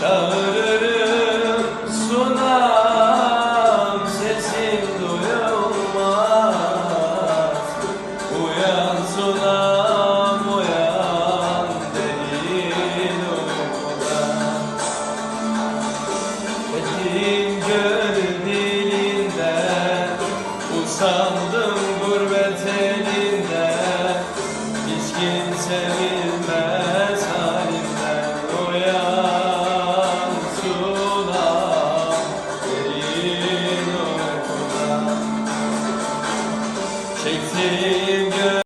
Çağırırım sunam sesim duyulmaz. Uyan sunam uyan derin uykudan Etin göl dilinden Shakespeare.